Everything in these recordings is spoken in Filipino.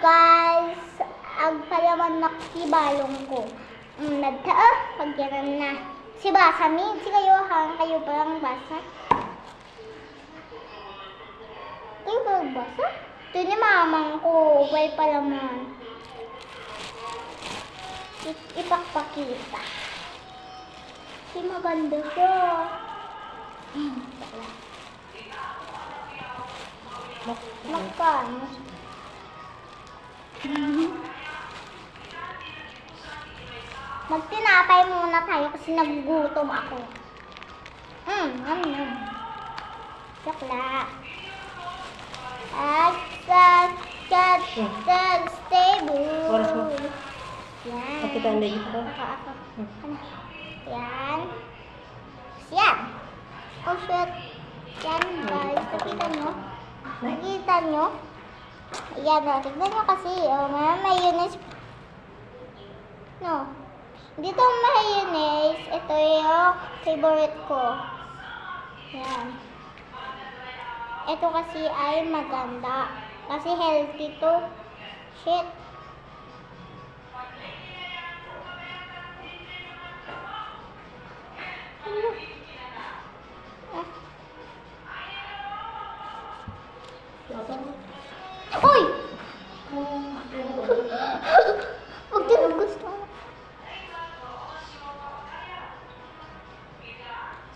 guys, ang palaman na kibalong ko. Mm, nagtaa, pagyanan na. Si basa min, si kayo hang kayo pa lang basa. Kayo ba ang basa? Ito ni mamang ko, well palaman. Ipakpakita. Si maganda siya. Hmm. Magkano? Magtinapay muna tayo kasi nagugutom ako. Hmm, ano yun? Bakla. At sa chat sa stable. Oras mo. Yan. Pakita ang lagi ko. Ako, ako. Ano? Yan. Yan. Oh, shit. Yan, guys. Nakita nyo? Nakita nyo? Ayan, oh. Tignan nyo kasi. Oh, may mayonnaise. No. Dito ang mayonnaise. Ito yung favorite ko. Yan. Ito kasi ay maganda. Kasi healthy to. Shit. Uy! Huwag din gusto.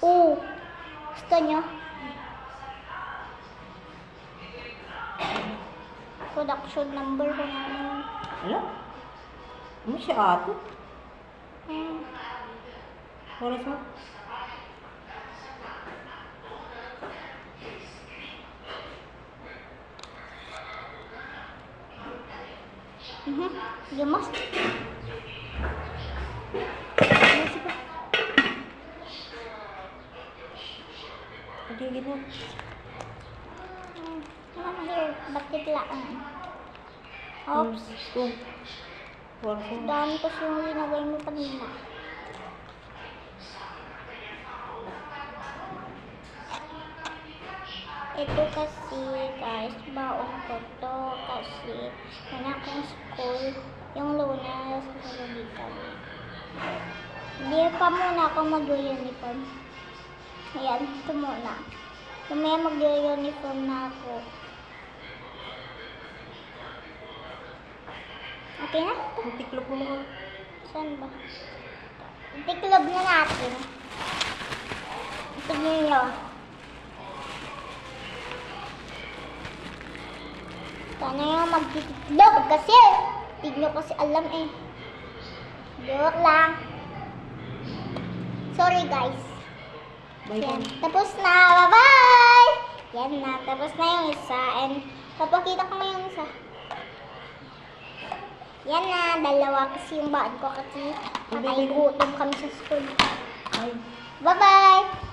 Oo. Gusto niyo? Production number ko namin. Ano? Ano siya ato? Hmm. Oras mo? Mhm. Gemas. Hindi, gina. Ano here? Bakit lang? Oops. Ito. Oras mo. Dami kasi yung linagay mo kanina. Ito kasi guys, baong ko to kasi wala akong school yung lunes sa kagabitan. Hindi pa muna ako mag-uniform. Ayan, ito muna. Mamaya mag-uniform na ako. Okay na? Tiklop mo naman. Saan ba? Tiklob na natin. Tignan nyo. Sana yung magtitiklob kasi. Hindi nyo kasi alam eh. Joke lang. Sorry guys. Bye Yan. Tapos na. Bye-bye! Yan na. Tapos na yung isa. And papakita ko na yung isa. Yan na. Dalawa kasi yung baan ko kasi nakay gutom kami sa school. Bye. Bye-bye!